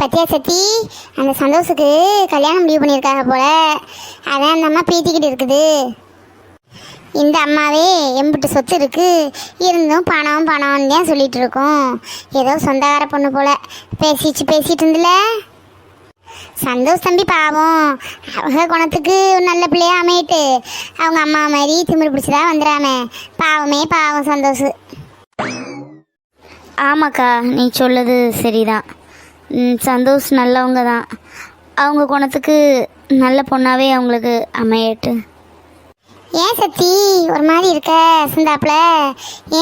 பத்தியா சத்தி? அந்த சந்தோஷுக்கு கல்யாணம் முடிவு பண்ணியிருக்காங்க போல. அதான் அந்த அம்மா பீத்திக்கிட்டு இருக்குது. இந்த அம்மாவே எம்பிட்டு சொத்து இருக்குது இருந்தும் பணம் பணம்னு தான் சொல்லிகிட்டு இருக்கோம். ஏதோ சொந்தக்கார பொண்ணு போல. பேசிச்சு பேசிட்டு இருந்துல? சந்தோஷ் தம்பி பாவம். அவங்க குணத்துக்கு ஒரு நல்ல பிள்ளையா அமையிட்டு. அவங்க அம்மா மாதிரி திமிரு பிடிச்சதா வந்துடாம பாவமே பாவம் சந்தோஷ். ஆமாக்கா நீ சொல்லுது சரிதான். சந்தோஷ் நல்லவங்க தான். அவங்க குணத்துக்கு நல்ல பொண்ணாவே அவங்களுக்கு அமையட்டு. ஏன் சத்தி? ஒரு மாதிரி இருக்க சிந்தாப்புல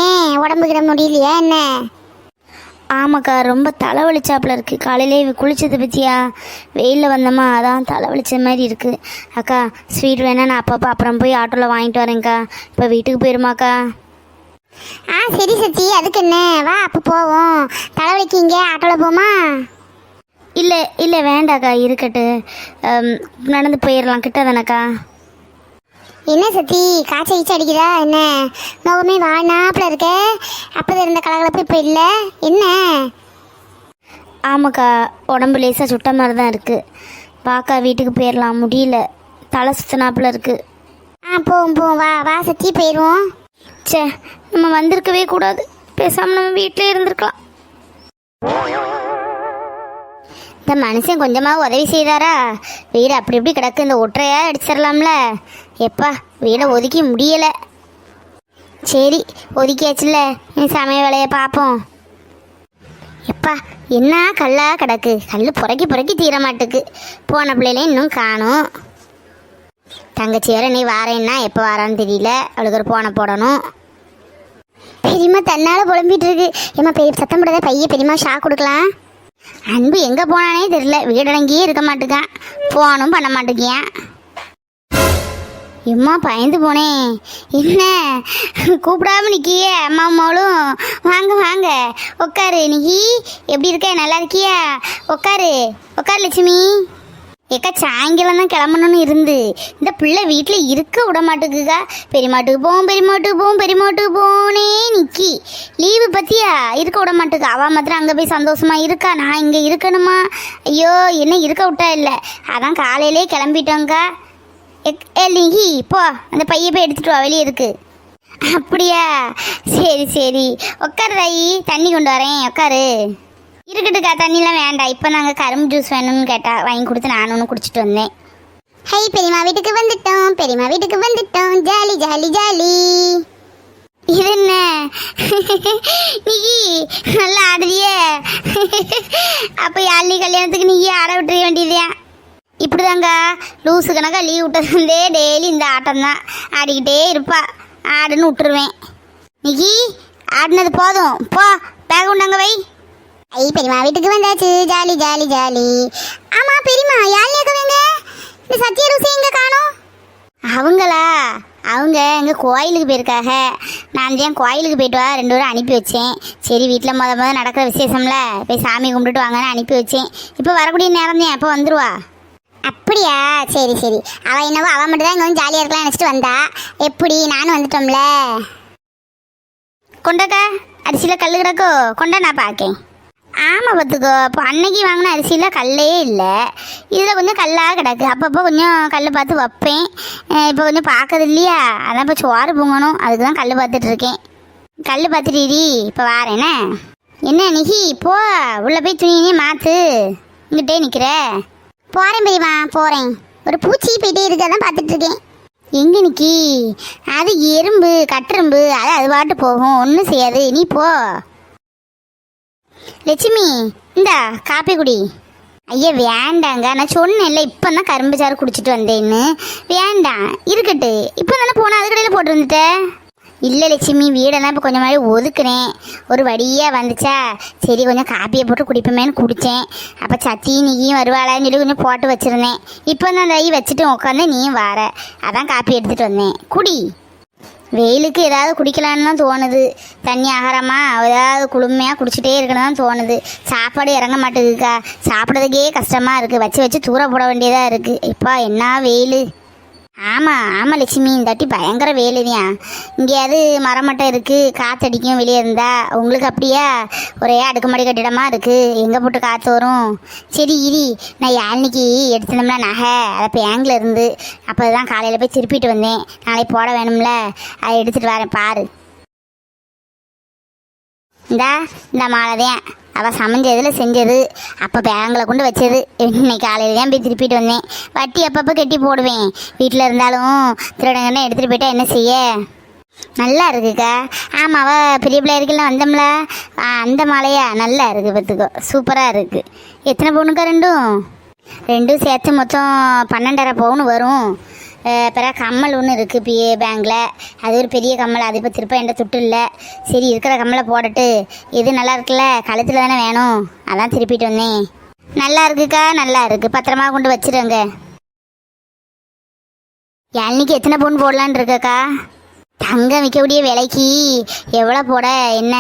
ஏன் உடம்பு கிட முடியலையா என்ன? ஆமாக்கா ரொம்ப தலைவலிச்சாப்புல இருக்குது காலையிலே குளிச்சது பற்றியா வெயிலில் வந்தோமா அதான் தலைவலிச்ச மாதிரி இருக்குது அக்கா ஸ்வீட் வேணா நான் அப்பப்போ அப்புறம் போய் ஆட்டோவில் வாங்கிட்டு வரேன்க்கா. இப்போ வீட்டுக்கு போயிருமாக்கா? ஆ சரி சத்தி. அதுக்கு என்ன? வா அப்போ போவோம். தலைவலிக்கு இங்கே ஆட்டோவில் போமா? இல்லை இல்லை வேண்டாக்கா இருக்கட்டு. அம், நடந்து போயிடலாம் கிட்ட தானேக்கா என்ன சத்தி காய்ச்சல் கீச்சல் அடிக்குதா என்ன? முகமே வாழ்நாப்பில் இருக்க. அப்போது இருந்த கலகலப்பு இப்போ இல்லை. என்ன? ஆமாக்கா உடம்பு லேசாக சுட்ட மாதிரி தான் இருக்குது பாக்கா வீட்டுக்கு போயிடலாம் முடியல. தலை சுத்தினாப்புல இருக்குது ஆ போவோம் போவோம். வா வா சத்தி போயிடுவோம் ச்சே நம்ம வந்திருக்கவே கூடாது. பேசாமல் நம்ம வீட்டிலே இருந்திருக்கலாம். இந்த மனுஷன் கொஞ்சமாக உதவி செய்தாரா? வீடு அப்படி இப்படி கிடக்கு இந்த ஒற்றையா அடிச்சிடலாம்ல. எப்பா வீடை ஒதுக்கி முடியலை. சரி ஒதுக்கியாச்சுல நீ சமய வேலையை பார்ப்போம். எப்பா என்ன கல்லா கிடக்கு? கல் புறக்கி புறக்கி தீர மாட்டுக்கு. போன பிள்ளையில இன்னும் காணும். தங்கச்சி வேற நீ வாரேன்னா எப்போ வாரான்னு தெரியல. அவளுக்கு ஒரு போனை போடணும். பெரியம்மா தன்னால் புலம்பிகிட்டு இருக்கு. ஏம்மா பெரிய சத்தம் போடாத பையன் பெரியம்மா ஷாக் கொடுக்கலாம். அன்பு எங்கே போனானே தெரியல. வீடடங்கியே இருக்க மாட்டேங்கான் போனும் பண்ண மாட்டேங்கியான் எம்மா பயந்து போனேன் என்ன? கூப்பிடாம நிக்கியே அம்மா அம்மாவும் வாங்க வாங்க. உட்காரு நிக்கி எப்படி இருக்க? நல்லா இருக்கியா? உட்காரு உட்கார் லட்சுமி. ஏக்கா சாயங்காலம் தான் கிளம்பணும்னு இருந்து. இந்த பிள்ளை வீட்டில் இருக்க விட மாட்டேங்குக்கா பெரியமாட்டுக்கு போவோம் பெரியமாட்டுக்கு போவோம் பெரியமாட்டுக்கு போனே நிக்கி. லீவு பற்றியா இருக்க விட மாட்டேங்க அவள் மாத்திரம் அங்கே போய் சந்தோஷமா இருக்கா? நான் இங்கே இருக்கணுமா? ஐயோ என்ன இருக்க விட்டா இல்லை. அதான் காலையிலே கிளம்பிட்டோங்க்கா எக்- ஏ லிங்கி போ. அந்த பையை போய் எடுத்துகிட்டு வா வெளியே இருக்கு. அப்படியா? சரி சரி. உட்காரு தாயி. தண்ணி கொண்டு வரேன். உட்காரு. இருக்கட்டுக்கா தண்ணிலாம் வேண்டாம் இப்போ நாங்கள் கரும்பு ஜூஸ் வேணும்னு கேட்டா வாங்கி கொடுத்து நானும் ஒன்று குடிச்சிட்டு வந்தேன். ஹை பெரியம்மா வீட்டுக்கு வந்துட்டோம். பெரியம்மா வீட்டுக்கு வந்துட்டோம். Jolly jolly jolly. இது என்ன? நீ நல்லா ஆடுறியே. அப்போ யாழ்னி கல்யாணத்துக்கு நீ ஆட விட்டுற வேண்டியதே இப்படிதாங்க லூசு கணக்கா லீவ் விட்டதுலேருந்தே டெய்லி இந்த ஆட்டம் தான் ஆடிக்கிட்டே இருப்பா. ஆடுன்னு விட்டுருவேன். நிக்கி ஆடினது போதும். போ பேக் உண்டாங்க வை. ஐ பெரியம்மா வீட்டுக்கு வந்தாச்சு. Jolly jolly jolly. ஆமா பெரியம்மா யாழ்னி அக்கவங்க இந்த சத்யா ருசி எங்க காணோம்? அவங்களா? அவங்க எங்க கோயிலுக்கு போயிருக்காக. நான் தான் கோயிலுக்கு போயிட்டு வா ரெண்டு பேரும் அனுப்பி வச்சேன். சரி வீட்டில் முத முத நடக்கிற விசேஷம்ல போய் சாமி கும்பிட்டுட்டு வாங்கன்னு அனுப்பி வச்சேன். இப்போ வரக்கூடிய நேரம் தான் அப்போ வந்துருவா. அப்படியா? சரி சரி. அவ என்னவோ அவ மட்டும் தான் இங்க வந்து ஜாலியா இருக்கலாம் நினைச்சிட்டு வந்தா. எப்படி? நானும் வந்துட்டோம்ல. கொண்டக்கா அரிசியில் கல் கிடக்கோ? கொண்டா நான் பார்க்கேன் ஆமாம் பார்த்துக்கோ. இப்போ அன்னைக்கு வாங்கின அரிசியில் கல்லே இல்லை. இதில் கொஞ்சம் கல்லாக கிடக்கு. அப்பப்போ கொஞ்சம் கல் பார்த்து வைப்பேன். இப்போ கொஞ்சம் பார்க்கறது இல்லையா? அதான் இப்போ சோறு பொங்கணும். அதுக்கு தான் கல் பார்த்துட்டு இருக்கேன். கல் பார்த்துட்டு இப்போ வாரேனே என்ன? நிகி? போ. உள்ளே போய் துணியே மாற்று இங்கிட்டே நிற்கிற போகிறேன் பெரியவா போகிறேன் ஒரு பூச்சி போயிட்டே இருக்கதான் தான் பார்த்துட்ருக்கேன் எங்கே நிக்கி? அது எறும்பு கட்டெரும்பு அது அது பாட்டு போகும். ஒன்றும் செய்யாது. நீ போ. லட்சுமி இந்தா காப்பி குடி. ஐயா வேண்டாங்க. நான் சொன்னேன்ல இப்போ தான் கரும்பு சாறு குடிச்சிட்டு வந்தேன்னு. வேண்டாம் இருக்கட்டு. இப்போ தானே போனால் அது கடையில் போட்டு இல்லை லட்சுமி வீடெல்லாம் இப்போ கொஞ்சம் மாதிரி ஒதுக்குனேன். ஒரு வழியாக வந்துச்சா? சரி கொஞ்சம் காப்பியை போட்டு குடிப்போமேன்னு குடித்தேன் அப்போ சத்தி நீயும் வருவாளான்னு சொல்லி கொஞ்சம் போட்டு வச்சுருந்தேன். இப்போ தான் அந்த ஐ வச்சுட்டு உட்காந்து நீயும் வார. அதான் காப்பி எடுத்துகிட்டு வந்தேன். குடி. வெயிலுக்கு ஏதாவது குடிக்கலான்னு தான் தோணுது. தண்ணி ஆகாரமாக ஏதாவது குளுமையாக குடிச்சிட்டே இருக்கணும் தான் தோணுது. சாப்பாடு இறங்க மாட்டேங்குதுக்கா. சாப்பிட்றதுக்கே கஷ்டமாக இருக்குது வச்சு வச்சு தூர போட வேண்டியதாக இருக்குது இப்போ என்ன வெயில்? ஆமாம் ஆமாம் லட்சுமி இந்த வாட்டி பயங்கர வேலைதான் இங்கேயாவது மரமட்டம் இருக்குது காற்றடிக்கும் வெளியே இருந்தால் உங்களுக்கு அப்படியா? ஒரே அடுக்குமாடி கட்டிடமாக இருக்குது எங்கே போட்டு காற்று வரும்? சரி இரி. நான் யாழ்னிக்கு எடுத்திருந்தோம்னா நகை அதை பேங்கில் இருந்து அப்போ தான் காலையில் போய் திருப்பிட்டு வந்தேன். நாளைக்கு போட வேணும்ல அதை எடுத்துகிட்டு வரேன் பாரு. இந்தா இந்த மாலை தான் அவள் சமைஞ்சதில் செஞ்சது அப்போ பேங்கில் கொண்டு வச்சது. இன்னைக்கு காலையில் தான் போய் திருப்பிட்டு வந்தேன். வட்டி அப்பப்போ கட்டி போடுவேன். வீட்டில் இருந்தாலும் திருடங்கன்னு எடுத்துகிட்டு போயிட்டா என்ன செய்ய? நல்லா இருக்குக்கா. ஆமாம் அவள் பெரிய பிள்ளை வந்தோம்ல. அந்த மாலையா? நல்லா இருக்குது பார்த்துக்கோ. சூப்பராக இருக்குது எத்தனை பவுனுக்கா ரெண்டும்? ரெண்டும் சேர்த்து மொத்தம் பன்னெண்டரை பவுன் வரும். பிற பிறகு கம்மல் ஒன்று இருக்குது பிஏ பேங்கில். அது ஒரு பெரிய கம்மல். அது இப்போ திருப்ப என்கிட்ட துட்டு இல்லை. சரி இருக்கிற கம்மலை போடட்டு எது நல்லா இருக்குல்ல? கழுத்தில் தானே வேணும். அதான் திருப்பிட்டு வந்தேன். நல்லா இருக்குக்கா நல்லா இருக்குது பத்திரமா கொண்டு வச்சிருங்க. யாழ்னிக்கு எத்தனை பவுன் போடலான் இருக்கக்கா? தங்கம் விற்கக்கூடிய விலைக்கு எவ்வளோ போட என்ன?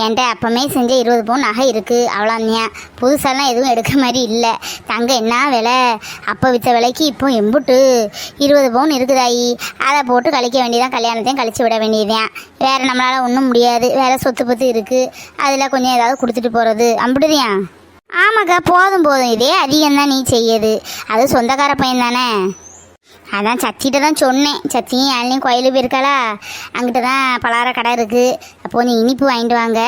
என்கிட்ட அப்பமே செஞ்ச இருபது பவுன் நகை இருக்குது அவ்வளோதான் புதுசாலாம் எதுவும் எடுக்க மாதிரி இல்லை. தங்கம் என்ன விலை? அப்போ விற்ற விலைக்கு இப்போ எம்புட்டு இருபது பவுன் இருக்குதாயி. அதை போட்டு கழிக்க வேண்டியதான் கல்யாணத்தையும் கழிச்சு விட வேண்டியதுதான். வேறு நம்மளால் ஒன்றும் முடியாது. வேறு சொத்து பத்து இருக்குது அதில் கொஞ்சம் ஏதாவது கொடுத்துட்டு போகிறது அம்பிடுதியா ஆமாக்கா போதும் போதும். இதே அதிகம் தான் நீ செய்யுது அது சொந்தக்கார பையன் தானே அதான் சச்சிட்ட தான் சொன்னேன். சத்தியும் ஏழையும் கோயிலுக்கு போயிருக்காளா? அங்கிட்ட தான் பலார கடை இருக்குது அப்போ கொஞ்சம் இனிப்பு வாங்கிட்டு வாங்க.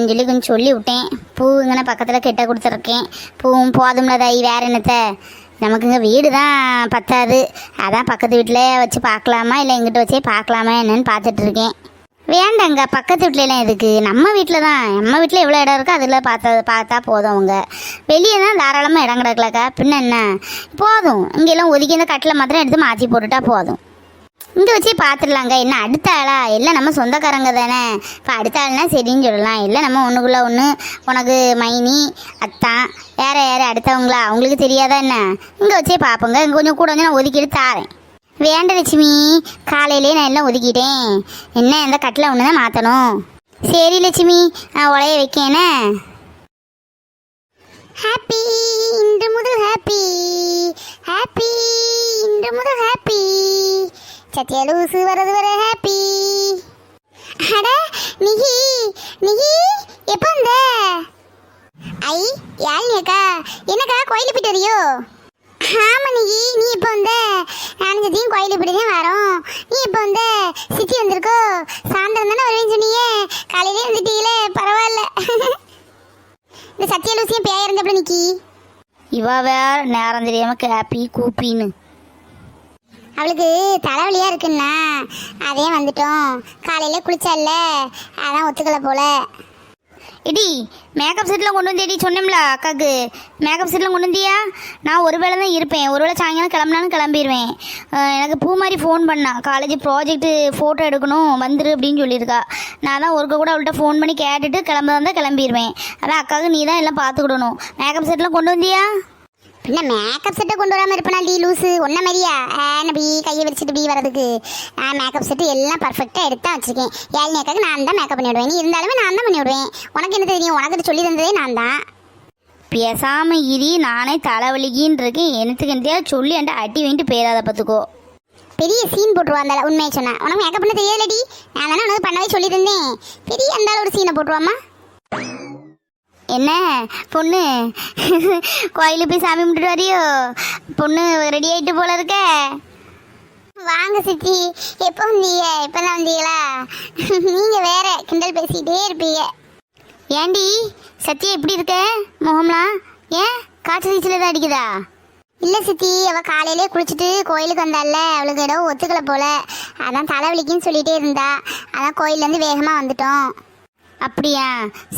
சொல்லி கொஞ்சம் சொல்லி விட்டேன் பூ இங்கே பக்கத்தில் கெட்ட கொடுத்துருக்கேன். பூவும் போதும்ல தாய் வேறு என்னத்த? நமக்கு இங்கே வீடு தான் பத்தாது. அதான் பக்கத்து வீட்டில் வச்சு பார்க்கலாமா? இல்லை எங்கிட்ட வச்சே பார்க்கலாமா? என்னன்னு பார்த்துட்ருக்கேன் வேண்டாங்க பக்கத்து வீட்லலாம் எதுக்கு? நம்ம வீட்டில் தான் நம்ம வீட்டில் எவ்வளோ இடம் இருக்கோ அதில் பார்த்தா பார்த்தா போதும் அவங்க. வெளியே தான் தாராளமாக இடம் கிடக்கலக்கா. பின்ன என்ன? போதும். இங்கெல்லாம் ஒதுக்கி இந்த கட்டில் மாத்திரம் எடுத்து மாற்றி போட்டுட்டா போதும். இங்கே வச்சே பார்த்துடலாங்க என்ன அடுத்த ஆளா? எல்லாம் நம்ம சொந்தக்காரங்க தானே. இப்போ அடுத்த ஆள்னா சரின்னு சொல்லலாம். இல்லை நம்ம ஒன்றுக்குள்ளே ஒன்று உனக்கு மைனி அத்தான் வேறு யார் அடுத்தவங்களா? அவங்களுக்கு தெரியாதா என்ன? இங்கே வச்சே பார்ப்போங்க இங்கே கொஞ்சம் கூட வந்து நான் ஒதுக்கிட்டு தாரேன். வேண்ட லட்சுமி காலையிலே நான் எல்லாம் ஒதுக்கிட்டேன். என்ன இந்த கட்டில் ஒன்று தான் மாற்றணும் சரி லட்சுமி நான் உலைய வைக்கேனே ஹாப்பி இன்று முதல் ஹாப்பி ஹாப்பி இன்று முதல் ஹாப்பி சத்திய லூசு வரது வர ஹாப்பி அட நிகி நிகி எப்போ வந்த? ஐ யாருங்கக்கா என்னக்கா கோயிலுக்கு போயிட்டு வரியோ? ஆமா நிகி நீ இப்போ வந்த நானும் சத்தியும் கோயிலுக்கு போயிட்டு தான் வரோம். நீ இப்போ வந்த சித்தி வந்திருக்கோ? சாயந்தரம் தானே வருவேன்னு சொன்னீங்க. காலையிலே வந்துட்டீங்களே பரவாயில்ல. இந்த சத்திய லூசியும் பேய இருந்தப்பல நிக்கி. இவ வேற நேரம் தெரியாமல் கேப்பி கூப்பின்னு. அவளுக்கு தலைவலியா இருக்குன்னா அதே வந்துட்டோம். காலையில குளிச்சால அதான் ஒத்துக்கல போல. இடி மேக்கப் செட்லாம் கொண்டு வந்தேடி சொன்னேன்ல அக்காக்கு. மேக்கப் செட்லாம் கொண்டு வந்தியா? நான் ஒரு வேளை தான் இருப்பேன். ஒரு வேளை சாயங்காலம் கிளம்புனாலும் கிளம்பிடுவேன் எனக்கு பூ மாதிரி ஃபோன் பண்ணா. காலேஜ் ப்ராஜெக்ட்டு ஃபோட்டோ எடுக்கணும் வந்துரு அப்படின்னு சொல்லியிருக்கா. நான் தான் ஒருக்க கூட அவள்கிட்ட ஃபோன் பண்ணி கேட்டுட்டு கிளம்ப வந்தால் கிளம்பிடுவேன் அதான் அக்காவுக்கு நீ தான் எல்லாம் பார்த்துக்கிடணும். மேக்கப் செட்லாம் கொண்டு வந்தியா? பின்ன மேக்கப் செட்டை கொண்டு வராம இருப்பனா டீ லூசு ஒன்ன மாதிரியா? நபி கையை விரிச்சிட்டு இப்படி வரதுக்கு நான் மேக்கப் செட்டு எல்லாம் பர்ஃபெக்டாக எடுத்து தான் வச்சிருக்கேன் ஏழ்னியாக்காக நான் தான் மேக்கப் பண்ணி விடுவேன். நீ இருந்தாலுமே நான் தான் பண்ணி விடுவேன். உனக்கு என்ன தெரியும்? உனக்கு சொல்லி தந்ததே நான் தான். பேசாம இரி நானே தலைவலிக்கின்னு இருக்கேன். எனக்கு என்னத்தையா சொல்லி என்கிட்ட அடி வாங்கிட்டு போயிடாத பார்த்துக்கோ. பெரிய சீன் போட்டுருவா அந்த உண்மையை சொன்னேன் உனக்கு மேக்கப் பண்ண தெரியாதடி நான் தானே உனக்கு பண்ணவே சொல்லி தந்தேன் பெரிய அந்த ஒரு சீனை போட்டுருவாமா என்ன? பொண்ணு? கோயிலுக்கு போய் சாமி கும்பிட்டுட்டு வரியோ? பொண்ணு ரெடி ஆயிட்டு போல இருக்க. வாங்க சித்தி. எப்போ வந்தீங்க? இப்பதான் வந்தீங்களா? நீங்க வேற கிண்டல் பேசிக்கிட்டே இருப்பீங்க. ஏண்டி சத்தியா எப்படி இருக்க? முகம்லாம் ஏன் காய்ச்சல் சீச்சல் தான் அடிக்குதா? இல்ல சித்தி அவ காலையிலே குளிச்சுட்டு கோயிலுக்கு வந்தால அவளுக்கு ஏதோ ஒத்துக்கல போல. அதான் தலைவலிக்குன்னு சொல்லிட்டே இருந்தா. அதான் கோயில்ல இருந்து வேகமா வந்துட்டோம். அப்படியா?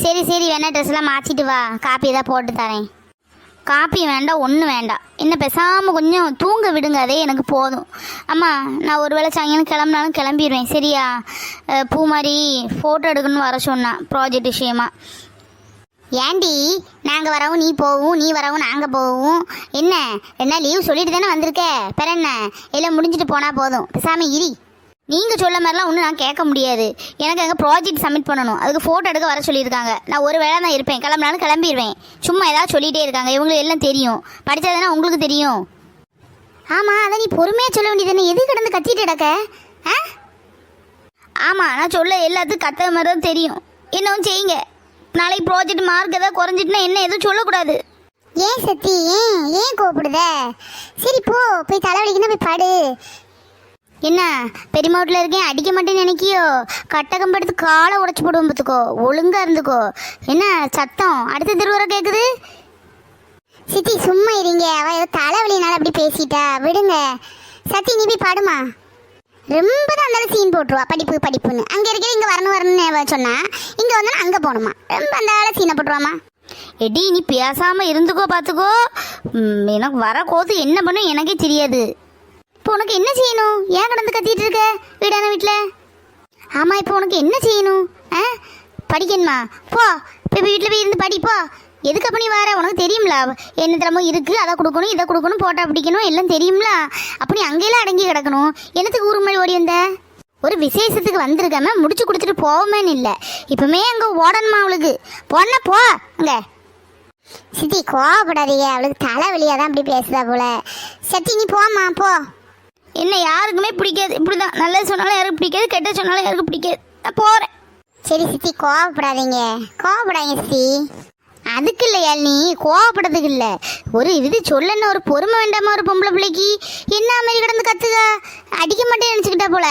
சரி சரி வேணா ட்ரெஸ்லாம் மாற்றிட்டு வா. காப்பி ஏதாவது போட்டு தரேன். காப்பி வேண்டாம் ஒன்றும் வேண்டாம் என்ன பேசாமல் கொஞ்சம் தூங்க விடுங்க அதே எனக்கு போதும். அம்மா நான் ஒரு வேளை சாயங்காலம் கிளம்புனாலும் கிளம்பிடுவேன் சரியா? பூ மாதிரி ஃபோட்டோ எடுக்கணும்னு வர சொன்னான் ப்ராஜெக்ட் விஷயமா. ஏண்டி நாங்கள் வரவும் நீ போவும் நீ வரவும் நாங்கள் போவும். என்ன ரெண்டு நாள் லீவ் சொல்லிட்டு தானே வந்திருக்க? பிற என்ன? எல்லாம் முடிஞ்சிட்டு போனால் போதும். பேசாம இரி. நீங்கள் சொல்ல மாதிரிலாம் ஒன்றும் நான் கேட்க முடியாது. எனக்கு எங்கள் ப்ராஜெக்ட் சப்மிட் பண்ணணும். அதுக்கு ஃபோட்டோ எடுக்க வர சொல்லியிருக்காங்க. நான் ஒரு வேளை தான் இருப்பேன். கிளம்புனாலும் கிளம்பிடுவேன் சும்மா ஏதாவது சொல்லிகிட்டே இருக்காங்க. இவங்களுக்கு எல்லாம் தெரியும். படித்ததுனா உங்களுக்கு தெரியும். ஆமாம் அதை நீ பொறுமையாக சொல்ல வேண்டியது எது கிடந்து கத்திட்டு கிடக்க? ஆ? ஆமாம் நான் சொல்ல எல்லாத்துக்கும் கத்த மாதிரி தான் தெரியும். என்னவும் செய்யுங்க. நாளைக்கு ப்ராஜெக்ட் மார்க் ஏதாவது குறைஞ்சிட்டுனா என்ன எதுவும் சொல்லக்கூடாது. ஏன் சத்தி? ஏன்? ஏன் கோவப்படுத? சரி போ. போய் தலைவலிக்குன்னா போய் படு. என்ன பெரியம்மா வீட்டில் இருக்கேன் அடிக்க மாட்டேன்னு நினைக்கியோ? கட்டகம் படுத்து காலை உடச்சி போடுவோம் பார்த்துக்கோ. ஒழுங்காக இருந்துக்கோ. என்ன சத்தம்? அடுத்த திருவரம் கேட்குது சித்தி சும்மா இருங்க. அவ ஏதோ தலைவலினால அப்படி பேசிட்டா. விடுங்க. சத்தி நீ போய் பாடுமா. ரொம்ப தான் அந்த சீன் போட்டுருவா படிப்பு படிப்புன்னு. அங்கே இருக்கிற இங்கே வரணும் வரணும்னு சொன்னா இங்கே வந்தா அங்கே போகணுமா? ரொம்ப அந்த ஆளை சீனை போட்டுருவாமா? எடி நீ பேசாமல் இருந்துக்கோ பார்த்துக்கோ. எனக்கு வர கோத்து என்ன பண்ணும் எனக்கே தெரியாது. இப்போ உனக்கு என்ன செய்யணும்? ஏன் கிடந்து கத்திட்டு இருக்க? வீடான வீட்டில் ஆமாம் இப்போ உனக்கு என்ன செய்யணும்? ஆ? படிக்கணுமா? போ. இப்போ வீட்டில் போய் இருந்து படி போ. எதுக்கு அப்படி நீ வர? உனக்கு தெரியும்ல. என்ன திறமோ இருக்குது அதை கொடுக்கணும் இதை கொடுக்கணும் போட்டா பிடிக்கணும் எல்லாம் தெரியும்ல. அப்போ நீ அடங்கி கிடக்கணும். என்னத்துக்கு ஊருக்கு ஓடி வந்த? ஒரு விசேஷத்துக்கு வந்திருக்காம முடிச்சு கொடுத்துட்டு போவோமேன்னு இல்லை. இப்பவுமே அங்கே ஓடணுமா அவளுக்கு? போன போ அங்கே. சித்தி கோவப்படாதீங்க. அவளுக்கு தலைவலியாக தான் அப்படி பேசுதா போல. சத்தி நீ போம்மா போ. என்ன யாருக்குமே பிடிக்காது. இப்படிதான். நல்லது சொன்னாலும் யாருக்கும் பிடிக்காது கெட்ட சொன்னாலும் யாருக்கும் பிடிக்காது. நான் போகிறேன் சரி சித்தி கோவப்படாதீங்க. கோவப்படாதீங்க சித்தி. அதுக்கு இல்லையா நீ கோவப்படுறதுக்கு இல்லை. ஒரு இது சொல்லன்னு ஒரு பொறுமை வேண்டாமா ஒரு பொம்பளை பிள்ளைக்கு? என்ன மாதிரி கிடந்து கத்துக்க அடிக்க மாட்டேன்னு நினச்சிக்கிட்டா போல.